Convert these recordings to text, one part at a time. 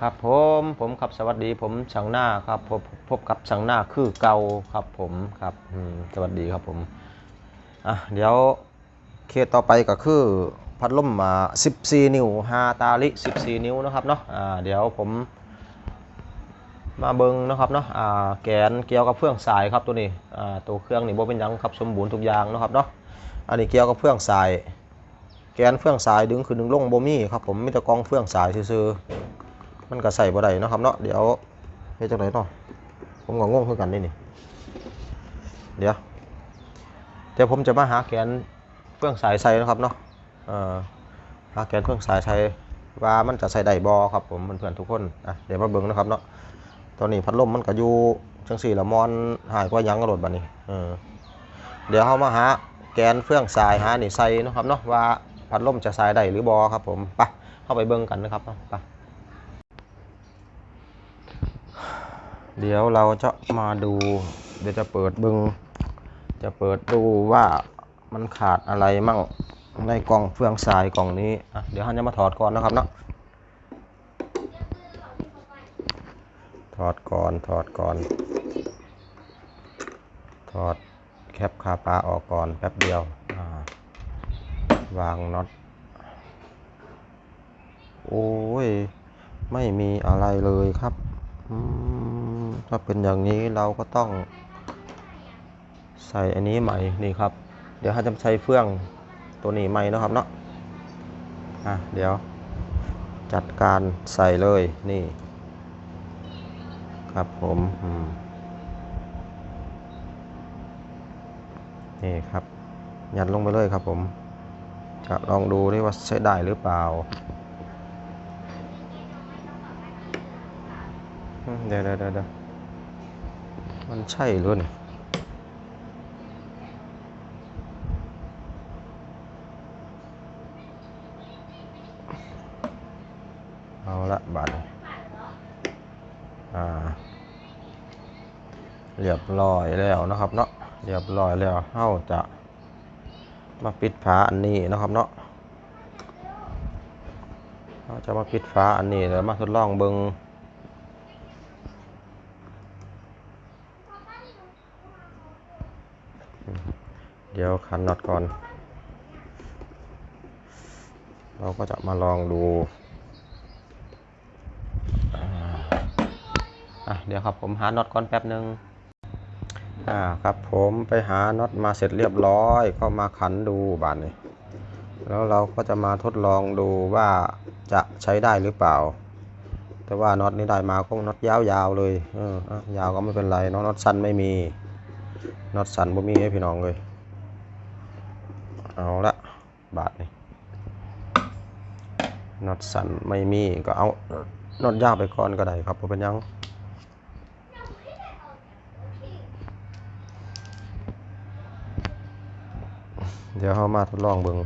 ครับผมผมครับสวัสดีผมช่างหน้าครับพบพบกับช่างหน้าคือเก่าครับผมครับสวัสดีครับผมอะเดี๋ยวเคสต่อไปก็คือพัดลมมา14 นิ้ว5ตาลิ 14 นิ้วนะครับเนาะอ่าเดี๋ยวผมมาเบิงนะครับเนาะอ่าแกนเกี่ยวกับเฟื่องสายครับตัวนี้อ่าตัวเครื่องนี่บ่เป็นยังครับสมบูรณ์ทุกอย่างนะครับเนาะอันนี้เกี่ยวกับเฟื่องสาย แกนเฟื่องสายดึงขึ้นดึงลงบ่มีครับผมมีแต่กองเฟื่องสายซื่อๆ มันก็ใส่บ่ได้นะครับเนาะเดี๋ยวเฮ็ดจังไดเนาะผมก็งงคือกันนี่นี่เดี๋ยวเดี๋ยวผมจะมาหาแกนเฟื่องสายใส่นะครับเนาะเอ่อหาแกนเฟื่องสายใส่ว่ามันจะใส่ได้บ่ครับผมเพื่อนๆทุกคนอะเดี๋ยวมาเบิ่งนะครับเนาะตอนนี้พัดลมมันก็อยู่จังสี่ละมอนหายกว่ายังกระโดดบัดนี้เออเดี๋ยวเฮามาหาแกนเฟื่องสายหานี่ใส่นะครับเนาะว่าพัดลมจะใส่ได้หรือบ่ครับผมไปเข้าไปเบิ่งกันนะครับไป เดี๋ยวเราจะมาดู เดี๋ยวจะเปิดบึง จะเปิดดูว่ามันขาดอะไรมั่งในกล่องเฟืองทรายกล่องนี้อะเดี๋ยวฮันจะมาถอดก่อนนะครับเนาะถอดก่อนถอดก่อน ถอดแคปคาปาออกก่อนแป๊บเดียววางน็อตโอ้ย ไม่มีอะไรเลยครับ อืม ถ้าเป็นอย่างนี้เราก็ต้องใส่อันนี้ใหม่นี่ครับ เดี๋ยวเราจะใช้เฟื่องตัวนี้ใหม่นะครับเนาะอะเดี๋ยวจัดการใส่เลยนี่ ครับผมนี่ครับยัดลงไปเลยครับผม จะลองดูดิว่าใช้ได้หรือเปล่า เดี๋ยวเดี๋ยวเดี๋ยว มันใช่หรือเนี่ยเอาละบัตรอ่า เรียบร้อยแล้วนะครับเนาะเรียบร้อยแล้วเฮาจะมาปิดฝาอันนี้นะครับเนาะเราจะมาปิดฝาอันนี้แล้วมาทดลองเบิงเดี๋ยวขันน็อตก่อน เราก็จะมาลองดูอะเดี๋ยวครับผมหาน็อตก่อนแป๊บหนึ่งอ่าครับผมไปหาน็อตมาเสร็จเรียบร้อย ก็มาขันดูบานนี้ แล้วเราก็จะมาทดลองดูว่าจะใช้ได้หรือเปล่า แต่ว่าน็อตนี้ได้มาก็น็อตยาวๆเลยเออยาวก็ไม่เป็นไรน็อตสั้นไม่มีน็อตสั้นบ่มีให้พี่น้องเลย เอาละบาทนี่น็อตสันไม่มีก็เอาน็อตยาวไปก่อนก็ได้ครับบ่เป็นยังเดี๋ยวเรามาทดลองเบิง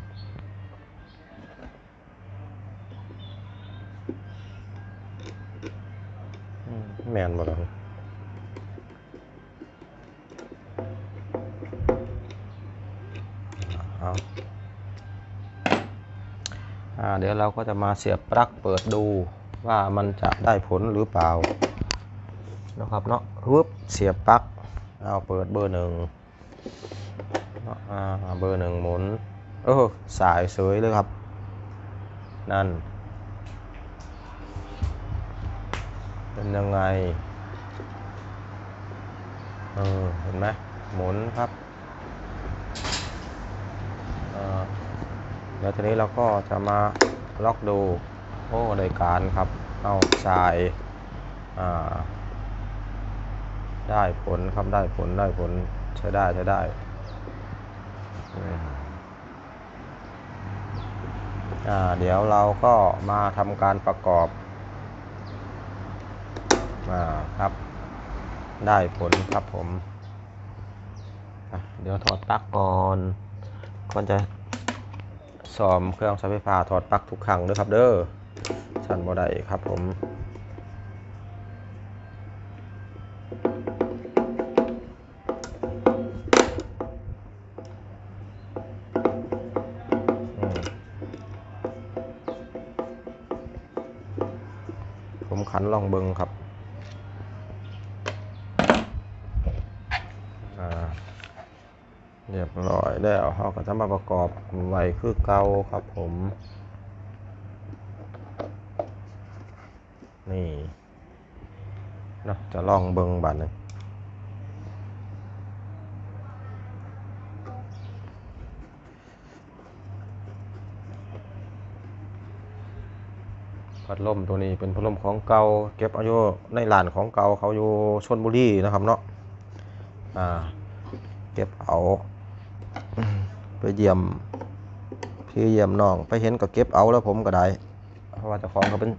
อืมแมนบ่ล่ะ เดี๋ยวเราก็จะมาเสียบปลั๊กเปิดดูว่ามันจะได้ผลหรือเปล่านะครับเนาะวึบเสียบปลั๊กเอาเปิดเบอร์หนึ่งเบอร์หนึ่งหมุนเออสายสวยเลยครับ นั่น เป็นยังไงเออเห็นไหมหมุนครับเอ่อ เดี๋ยวทีนี้เราก็จะมาล็อกดูโอ้ได้การครับเอาสายาได้ผลครับได้ผลได้ผลใช้ได้ใช้ได้เดี๋ยวเราก็มาทำการประกอบอ่าครับ ได้ผลครับผม เดี๋ยวถอดปลั๊กก่อนก่อนจะ ซ่อมเครื่องใช้ไฟฟ้าถอดปลั๊กทุกครั้งด้วยครับเด้อสั่นบ่ได้ครับผมอืมผมขันลองเบิงครับอ่า เรียบร้อยแล้วเราก็จะมาประกอบไว้คือเก่าครับผม นี่เนาะจะลองเบิงบัดหนึงพัดลมตัวนี้เป็นพัดลมของเก่าเก็บอายุในร้านของเก่าเขาอยู่ชนบุรีนะครับเนาะอ่าเก็บเอา ไปเยี่ยมพี่เยี่ยมน้องไปเห็นก็เก็บเอาแล้วผมก็ได้ เพราะว่าเจ้าของเขาเป็น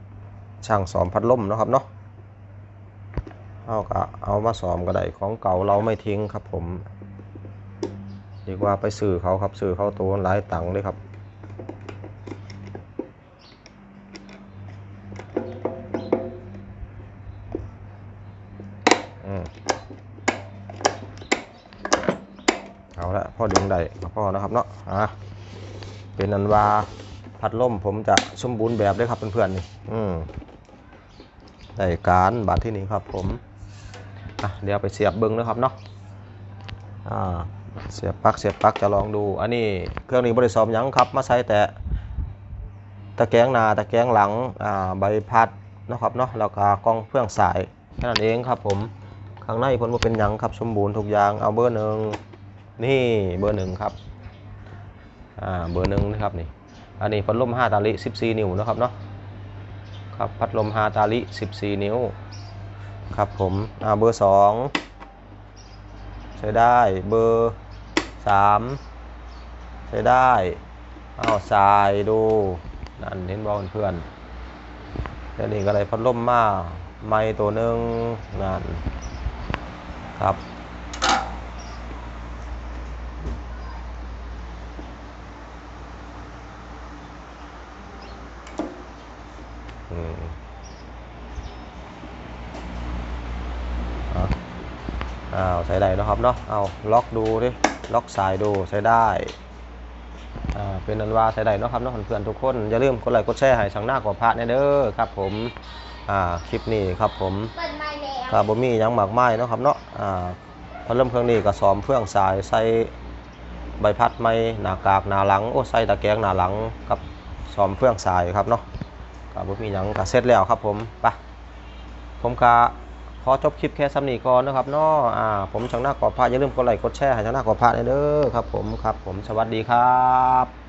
ช่างสอมพัดลมนะครับเนาะเอาก็เอามาสอมก็ได้ของเก่าเราไม่ทิ้งครับผมดีกว่าไปสื่อเขาครับสื่อเขาตัวหลายตังค์เลยครับ พ่อดึงได้ก็พ่อนะครับเนาะอะเป็นอันว่าพัดลมผมจะสมบูรณ์แบบเลยครับเพื่อนๆนี่อืมได้การบาดที่นี้ครับผมอะเดี๋ยวไปเสียบเบิ้งนะครับเนาะอ่าเสียบปลั๊กเสียบปลั๊กจะลองดู อันนี้เครื่องนี้บริสอมยังครับ มาใส่แต่ตะแกรงหน้าตะแกรงหลังอ่าใบพัดนะครับเนาะแล้วก็กล้องเพื่องสายแค่นั้นเองครับผมข้างในผลว่าเป็นยังครับสมบูรณ์ทุกอย่างเอาเบอร์หนึ่ง นี่เบอร์หนึ่งครับอ่าเบอร์หนึ่งนะครับนี่อันนี้พัดลม5ตาลิ14 นิ้วนะครับเนาะครับพัดลม5ตาลิ14 นิ้วครับผมอ่าเบอร์ 2 ใช้ได้เบอร์ 3 ใช้ได้เอาสายดูนั่นเห็นบอลเพื่อนแล้วนี่ก็เลยพัดลมมา ไม้ตัวหนึ่งนั่นครับ อืมเอาอ้าวใส่ได้เนาะครับเนาะเอาล็อกดูดิล็อกสายดูใช้ได้อ่าเป็นนันว่าใช้ได้เนาะครับเนาะเพื่อนๆทุกคนอย่าลืมกดไลค์กดแชร์ให้ช่างหน้ากว่าพระแน่เด้อครับผมอ่าคลิปนี้ครับผมเปิดไม้แล้วครับบ่มีหยังมากมายเนาะครับเนาะอ่าพัดลมเครื่องนี้ก็ซ้อมเฟื่องสายใส่ใบพัดไม้หน้ากากหน้าหลังโอ้ใส่ตะแกรงหน้าหลังกับซ้อมเฟื่องสายครับเนาะ ก็บ่มีหยังก็เสร็จแล้วครับผมไปผมก็ขอจบคลิปแค่สำนีก่อนนะครับเนาะอ่าผมช่างหน้ากอพระอย่าลืมกดไลค์กดแชร์ให้ช่างหน้ากอพระเด้อครับผมครับผมสวัสดีครับ